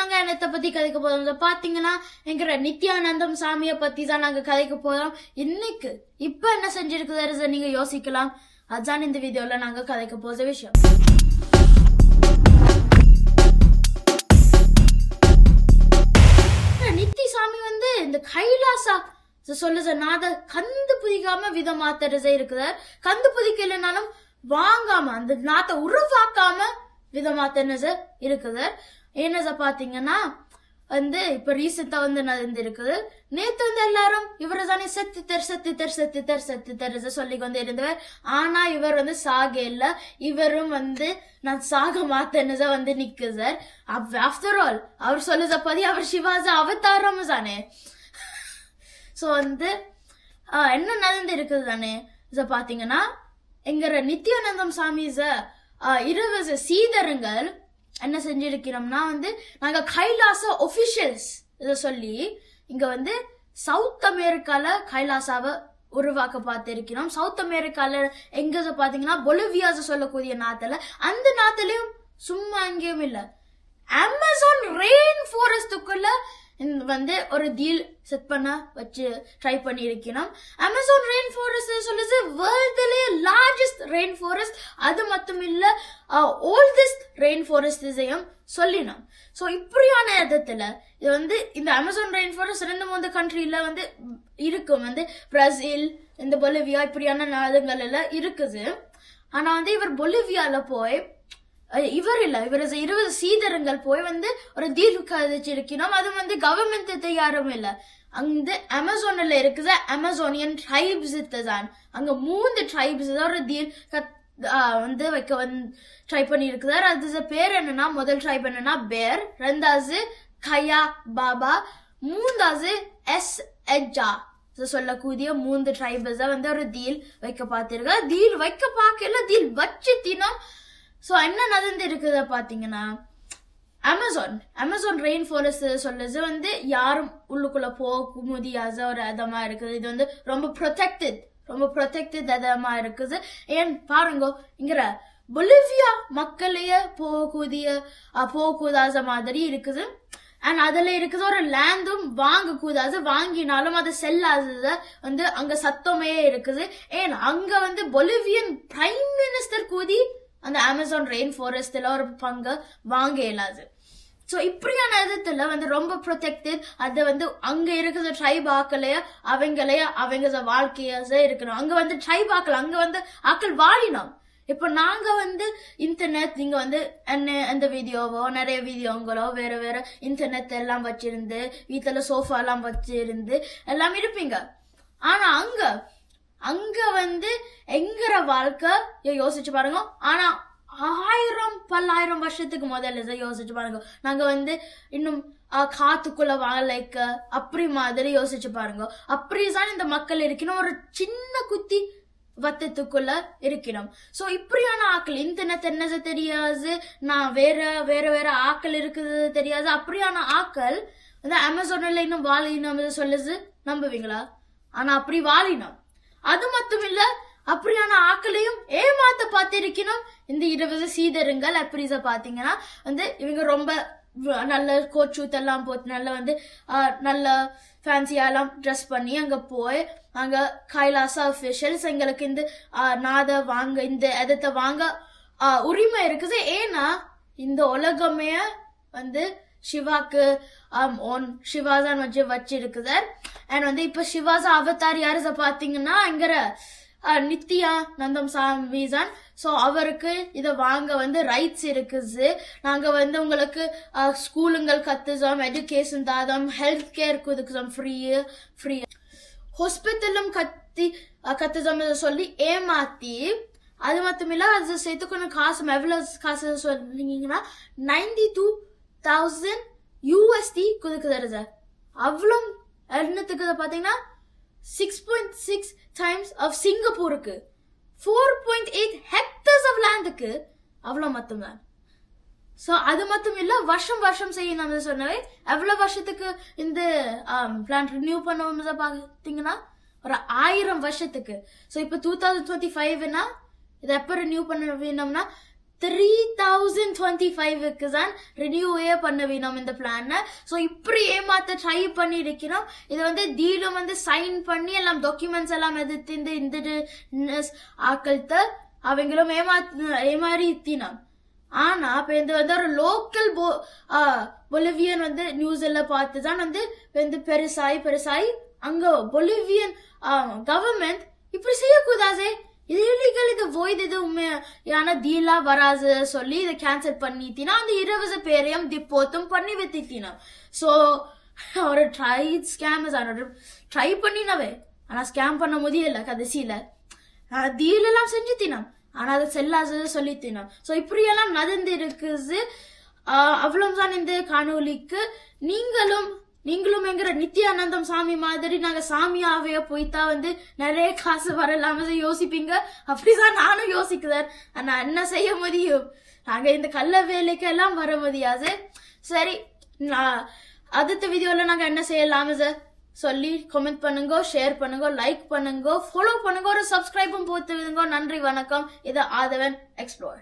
நாங்க என்னத்தை பத்தி கதைக்க போறோம்? இத பாத்தீங்கன்னா எங்கிற நித்யானந்தம் சாமியை பத்தி தான் நாங்க கதைக்க போறோம். இன்னைக்கு இப்ப என்ன செஞ்சிருக்குது நீங்க யோசிக்கலாம். அதான் இந்த வீடியோல நாங்க கதைக்க போற விஷயம். நித்தி சாமி வந்து இந்த கைலாசா சொல்லுத நாத கந்து புதிக்காம விதம் மாத்துறதே கந்து புதிக்கலைனாலும் வாங்காம அந்த நாத்தை உருவாக்காம விதம் இருக்குதார் இருக்குது என்னத பாத்தீங்கன்னா வந்து இப்ப ரீசெண்டா வந்து நடந்திருக்குது. நேத்து வந்து எல்லாரும் இவரை தானே செத்து தர் செத்து தர் செத்து தர் செத்து தர் சொல்லி வந்து இருந்தவர் ஆனா இவர் வந்து சாக இல்ல. இவரும் வந்து நான் சாக மாத்தேன்னு வந்து நிக்குது ஆஃப்டர் ஆல் அவர் சொல்லுத பதி அவர் சிவாஜா அவதாரம் தானே. ஸோ வந்து என்ன நடந்து இருக்குது தானே? இதை பார்த்தீங்கன்னா எங்கிற நித்யானந்தம் சாமி இருவது சீதருங்கள் என்ன செஞ்சிருக்கிறோம்னா வந்து நாங்க கைலாச ஒபிஷியல்ஸ் இதை சொல்லி இங்க வந்து சவுத் அமெரிக்கால கைலாசாவை உருவாக்க பார்த்திருக்கிறோம். சவுத் அமெரிக்கால எங்க பாத்தீங்கன்னா பொலிவியாஸ் சொல்லக்கூடிய நாத்துல அந்த நாட்டிலையும் சும்மா எங்கேயும் இல்ல அமேசான் ரெயின் ஃபாரஸ்டுக்குள்ள வந்து ஒரு டீல் செட் பண்ண வச்சு ட்ரை பண்ணி இருக்கணும் அமேசான் ரெயின் ஃபாரஸ்ட் சொல்லுது வேர்ல்டுலேயே லார்ஜஸ்ட் ரெயின் ஃபாரஸ்ட் அது மட்டும் இல்ல ஓல்டஸ்ட் ரெயின் ஃபாரஸ்ட் இதையும் சொல்லினோம். ஸோ இப்படியான இடத்துல இது வந்து இந்த அமேசான் ரெயின் ஃபாரஸ்ட் ரெண்டு மூணு கண்ட்ரில வந்து இருக்கும். வந்து பிரசில் இந்த பொலிவியா இப்படியான நாடுகள் எல்லாம் இருக்குது. ஆனா வந்து இவர் பொலிவியால போய் இவர் இல்ல இவர் இருபது சீதரங்கள் போய் வந்து ஒரு தீர்வு கதைச்சிருக்கணும் அது வந்து கவர்மெண்ட் யாரும் இல்ல. அந்த அமேசான்ல இருக்குது அமேசானியன் ட்ரைப்ஸ் தான் அங்க மூணு ட்ரைப்ஸ் தான் ஒரு தீர் வந்து வைக்க வந்து ட்ரை பண்ணி இருக்குதார் அது பேர் என்னன்னா முதல் ட்ரை என்னன்னா பேர் ரெண்டாவது கயா பாபா மூன்றாவது எஸ் எஜா சொல்லக்கூடிய மூன்று ட்ரைபல்ஸ் வந்து ஒரு தீல் வைக்க பார்த்திருக்கா தீல் வைக்க பார்க்கல தீல் வச்சு தினம் ஸோ என்ன நடந்து இருக்குத பார்த்தீங்கன்னா அமேசான் அமேசான் ரெயின் ஃபாரஸ்ட் சொல்லுது வந்து யாரும் உள்ளுக்குள்ள போக முடியாத ஒரு இடமா இருக்குது. இது வந்து ரொம்ப ப்ரொடெக்டட் ரொம்ப ப்ரொடெக்டட் இதமாக இருக்குது. ஏன் பாருங்க இங்கிற பொலிவியா மக்களையே போகக்கூடிய போகக்கூடாத மாதிரி இருக்குது. அண்ட் அதுல இருக்குது ஒரு லேண்டும் வாங்கக்கூடாது. வாங்கினாலும் அது செல்லாதத வந்து அங்க சத்தமே இருக்குது. ஏன் அங்க வந்து பொலிவியன் பிரைம் மினிஸ்டர் கூதி அந்த அமேசான் ரெயின் ஃபாரஸ்ட்ல ஒரு பங்கு வாங்க இயலாது. ஸோ இப்படியான விதத்துல வந்து ரொம்ப ப்ரொடெக்டட் அதை வந்து அங்கே இருக்கிற ட்ரைப் ஆக்களைய அவங்களைய அவங்க வாழ்க்கையாக இருக்கணும். அங்கே வந்து ட்ரைப் ஆக்கல அங்கே வந்து ஆக்கள் வாழினோம். இப்போ நாங்கள் வந்து இன்டர்நெட் நீங்கள் வந்து என்ன அந்த வீடியோவோ நிறைய வீடியோங்களோ வேற வேற இன்டர்நெட் எல்லாம் வச்சிருந்து வீட்டில் சோஃபாலாம் வச்சிருந்து எல்லாம் இருப்பீங்க. ஆனால் அங்கே அங்க வந்து எங்கிற வாழ்க்கை யோசிச்சு பாருங்க. ஆனா ஆயிரம் பல்லாயிரம் வருஷத்துக்கு முதல்ல யோசிச்சு பாருங்க. நாங்க வந்து இன்னும் காத்துக்குள்ள வாழைக்க அப்படி மாதிரி யோசிச்சு பாருங்க. அப்படிதான் இந்த மக்கள் இருக்கணும் ஒரு சின்ன குத்தி வத்தத்துக்குள்ள இருக்கணும் சோ இப்படியான ஆக்கள் இன்டர்நெட் தென்னது தெரியாது. நான் வேற வேற வேற ஆக்கள் இருக்குது தெரியாது. அப்படியான ஆக்கள் வந்து அமேசான்ல இன்னும் வாழினம் சொல்லுது. நம்புவீங்களா? ஆனா அப்படி வாழினம். அது மட்டும் இல்ல அப்படியான ஆக்களையும் ஏமாத்த பார்த்திருக்கணும். இந்த இருபது சீதருங்கள் அப்படிச பாத்தீங்கன்னா வந்து இவங்க ரொம்ப நல்ல கோச்சூத் எல்லாம் போட்டு நல்ல வந்து ஆஹ், நல்ல ஃபேன்சியாலாம் ட்ரெஸ் பண்ணி அங்க போய் அங்க கைலாசா அஃபிஷியல்ஸ் எங்களுக்கு இந்த நாத வாங்க இந்த இடத்தை வாங்க உரிமை இருக்குது. ஏன்னா இந்த உலகமே வந்து சிவாக்கு ஓன் சிவாதான் வச்சு வச்சிருக்குது அண்ட் வந்து இப்ப சிவாசா அவதார் யாரு பாத்தீங்கன்னா அங்கிற நித்யா நந்தம் சாமிசான் ஸோ அவருக்கு இதை வாங்க வந்து ரைட்ஸ் இருக்குது நாங்கள் வந்து உங்களுக்கு ஸ்கூலுங்கள் கத்துசோம் எஜுகேஷன் தாதோம் ஹெல்த் கேர் கொடுக்குறோம் ஃப்ரீயு ஃப்ரீ ஹாஸ்பிட்டலும் கத்தி கத்துசோம் சொல்லி ஏமாத்தி அது மட்டும் இல்லை அது சேர்த்துக்கணும் காசு எவ்வளோ காசு சொன்னீங்கன்னா நைன்டி டூ தௌசண்ட் யூஎஸ்டி கொடுக்குறது. அவ்வளோ என்னத்துக்கு பார்த்தீங்கன்னா six point six times of சிங்கப்பூருக்கு four point eight hectares of லேண்டுக்கு அவ்வளோ மட்டும்தான் ஸோ அது மட்டும் இல்லை வருஷம் வருஷம் செய்ய நம்ம சொன்னவே எவ்வளோ வருஷத்துக்கு இந்த பிளான் ரினியூ பண்ணுவோம் பார்த்தீங்கன்னா ஒரு ஆயிரம் வருஷத்துக்கு. ஸோ இப்போ டூ தௌசண்ட் டுவெண்ட்டி ஃபைவ்னா இதை எப்போ ரினியூ பண்ண வேணும்னா த்ரீ தௌசண்ட் டுவெண்ட்டி ஃபைவுக்கு தான் ரினியூவே பண்ணவினோம் இந்த பிளானை ஸோ இப்படி ஏமாத்த ட்ரை பண்ணி இருக்கிறோம் இது வந்து டீலும் வந்து சைன் பண்ணி எல்லாம் டாக்குமெண்ட்ஸ் எல்லாம் எதிர்த்து இந்த இந்த ஆக்கள்த்த அவங்களும் ஏமாத்து ஏமாறித்தினோம் ஆனா இப்ப இந்த வந்து ஒரு லோக்கல் போ பொலிவியன் வந்து நியூஸ்ல பார்த்து தான் வந்து வந்து பெருசாயி பெருசாயி அங்க பொலிவியன் கவர்மெண்ட் இப்படி செய்யக்கூடாதே? இது இல்லீகல் இது void இது உண்மையான டீலா வராது சொல்லி இதை கேன்சல் பண்ணித்தினா அந்த இருபது பேரையும் திப்போத்தும் பண்ணி வைத்தித்தினா ஸோ ஒரு ட்ரை ஸ்கேம் ட்ரை பண்ணினவே ஆனால் ஸ்கேம் பண்ண முடியல கடைசியில். டீல் செஞ்சு தினம் ஆனால் அது செல்லாது சொல்லி தினம் ஸோ இப்படியெல்லாம் நடந்து இருக்குது ஆஹ் அவ்வளவுதான் இந்த காணொளிக்கு. நீங்களும் நீங்களும் எங்கிற நித்யானந்தம் சாமி மாதிரி நாங்க சாமியாவே போய்த்தா வந்து நிறைய காசு வரலாம யோசிப்பீங்க? அப்படிதான் நானும் யோசிக்கிறேன். ஆனா என்ன செய்ய முடியும்? நாங்க இந்த கள்ள வேலைக்கு எல்லாம் வர முடியாது சரி? நான் அடுத்த வீடியோல நாங்க என்ன செய்யலாம சார்? சொல்லி கமெண்ட் பண்ணுங்க ஷேர் பண்ணுங்க லைக் பண்ணுங்க ஃபாலோ பண்ணுங்க ஒரு சப்ஸ்கிரைபும் போட்டு விடுங்க. நன்றி வணக்கம். இது ஆதவன் எக்ஸ்ப்ளோர்